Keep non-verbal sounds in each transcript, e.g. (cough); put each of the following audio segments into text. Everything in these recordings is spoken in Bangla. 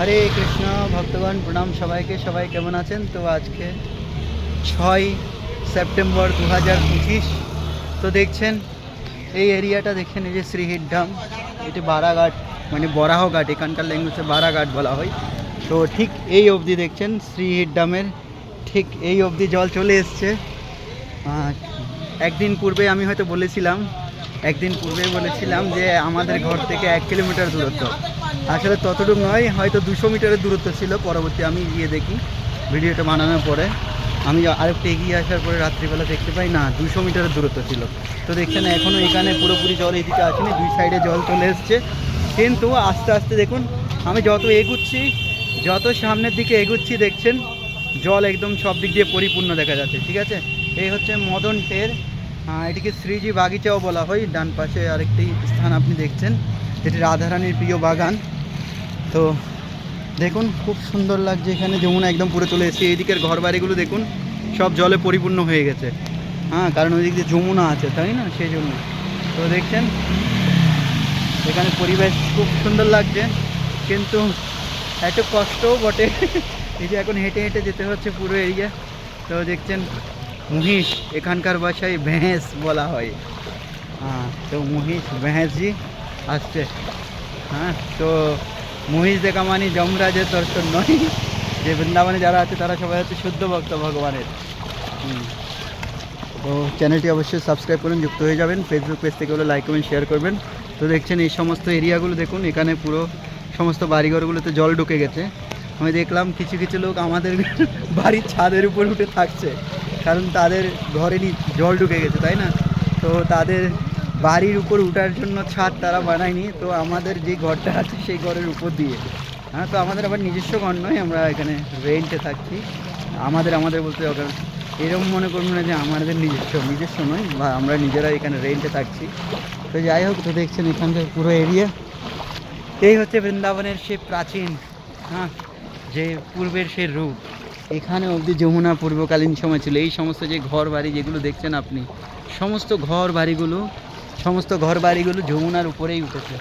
হরে কৃষ্ণ, ভক্তগণ, প্রণাম সবাইকে। সবাই কেমন আছেন? তো আজকে ছয় সেপ্টেম্বর দু হাজার পঁচিশ। তো দেখছেন, এই এরিয়াটা দেখছেন এই যে শ্রীহিট ডাম এটি বারাঘাট মানে বরাহঘাট এখানকার ল্যাঙ্গুয়েজে বারাঘাট বলা হয়। তো ঠিক এই অবধি দেখছেন শ্রীহিট ডামের ঠিক এই অবধি জল চলে এসছে। একদিন পূর্বে আমি হয়তো বলেছিলাম, একদিন পূর্বে বলেছিলাম যে আমাদের ঘর থেকে এক কিলোমিটার দূরত্ব। আসলে ততটুকু নয়, হয়তো দুশো মিটারের দূরত্ব ছিল, পরবর্তী আমি গিয়ে দেখি। ভিডিওটা বানানোর পরে। আমি আরেকটু এগিয়ে আসার পরে রাত্রিবেলা দেখতে পাই, না, দুশো মিটারের দূরত্ব ছিল। তো দেখছেন এখনও এখানে পুরোপুরি জল এদিকে আসেনি, দুই সাইডে জল চলে এসছে। কিন্তু আস্তে আস্তে দেখুন, আমি যত এগুচ্ছি, যত সামনের দিকে এগুচ্ছি, দেখছেন, জল একদম সব দিক দিয়ে পরিপূর্ণ দেখা যাচ্ছে, ঠিক আছে? এই হচ্ছে মদন টের এটিকে শ্রীজি বাগিচাও বলা হয়, ডান পাশে আরেকটি স্থান আপনি দেখছেন যেটি রাধারানীর প্রিয় বাগান। তো দেখুন, খুব সুন্দর লাগছে এখানে। যমুনা একদম পুরো চলে এসেছে। এইদিকের ঘর বাড়িগুলো দেখুন, সব জলে পরিপূর্ণ হয়ে গেছে। হ্যাঁ কারণ ওই দিক দিয়ে যমুনা আছে, তাই না? সেই জন্য। তো দেখছেন, এখানে পরিবেশ খুব সুন্দর লাগছে। কিন্তু একটু কষ্টও বটে। (laughs) এই যে এখন হেঁটে হেঁটে যেতে হচ্ছে পুরো এরিয়া। তো দেখছেন, মহিষ, এখানকার ভাষায় ভেঁস বলা হয়। হ্যাঁ তো মহিষ ভেঁসজি আসছে। হ্যাঁ তো মহিষ দেখা মানে যমরাজের দর্শন নয়। যে বৃন্দাবনে যারা আছে, তারা সবাই হচ্ছে শুদ্ধ ভক্ত ভগবানের। তো চ্যানেলটি অবশ্যই সাবস্ক্রাইব করুন, যুক্ত হয়ে যাবেন। ফেসবুক পেজ থেকে হলে লাইক কমেন্ট শেয়ার করবেন। তো দেখছেন এই সমস্ত এরিয়াগুলো দেখুন, এখানে পুরো সমস্ত বাড়িঘরগুলোতে জল ঢুকে গেছে। আমি দেখলাম কিছু কিছু লোক আমাদের বাড়ির ছাদের উপর উঠে থাকছে। কারণ তাদের ঘরে জল ঢুকে গেছে, তাই না? তো তাদের বাড়ির উপর উঠার জন্য ছাদ তারা বানায়নি, তো আমাদের যে ঘরটা আছে সেই ঘরের উপর দিয়ে। হ্যাঁ তো আমাদের আবার নিজস্ব ঘর নয়, আমরা এখানে রেন্টে থাকছি আমাদের আমাদের বলতে হবে। এরকম মনে করুন না যে আমাদের নিজস্ব নিজস্ব নয়, বা আমরা নিজেরা এখানে রেন্টে থাকছি। তো যাই হোক, তো দেখছেন এখানকার পুরো এরিয়া এই হচ্ছে বৃন্দাবনের সে প্রাচীন হ্যাঁ যে পূর্বের সে রূপ। এখানে অবধি যমুনা পূর্বকালীন সময় ছিল। এই সমস্ত যে ঘর বাড়ি যেগুলো দেখছেন আপনি, সমস্ত ঘর বাড়িগুলো সমস্ত ঘর বাড়িগুলো যমুনার উপরেই উঠেছে।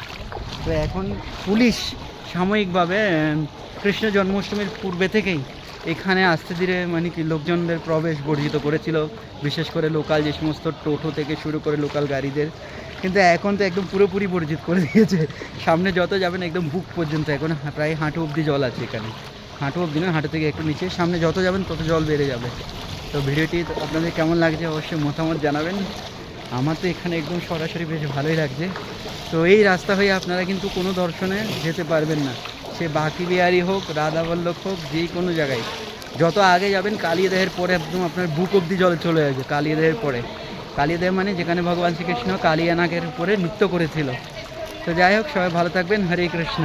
তো এখন পুলিশ সাময়িকভাবে কৃষ্ণ জন্মাষ্টমীর পূর্বে থেকেই এখানে আস্তে ধীরে মানে কি লোকজনদের প্রবেশ বর্জিত করেছিল। বিশেষ করে লোকাল যে সমস্ত টোটো থেকে শুরু করে লোকাল গাড়িদের। কিন্তু এখন তো একদম পুরোপুরি বর্জিত করে দিয়েছে। সামনে যত যাবেন একদম বুক পর্যন্ত এখন প্রায় হাঁটু অবধি জল আছে এখানে। হাঁটু অবধি না হাঁটু থেকে একটু নিচে। সামনে যত যাবেন তত জল বেড়ে যাবে। তো ভিডিওটি আপনাদের কেমন লাগছে অবশ্যই মতামত জানাবেন। আমার তো এখানে একদম সরাসরি বেশ ভালোই লাগছে। তো এই রাস্তা হয়ে আপনারা কিন্তু কোনো দর্শনে যেতে পারবেন না। সে বাকি বিহারি হোক, রাধাবল্লভ হোক, যে কোনো জায়গায়। যত আগে যাবেন, কালিয়াদেহের পরে একদম আপনার বুক অব্দি জলে চলে যাবে কালিয়াদেহের পরে। কালিয়াদেহ মানে যেখানে ভগবান শ্রীকৃষ্ণ কালিয়ানাগের উপরে নৃত্য করেছিল। তো যাই হোক, সবাই ভালো থাকবেন। হরে কৃষ্ণ।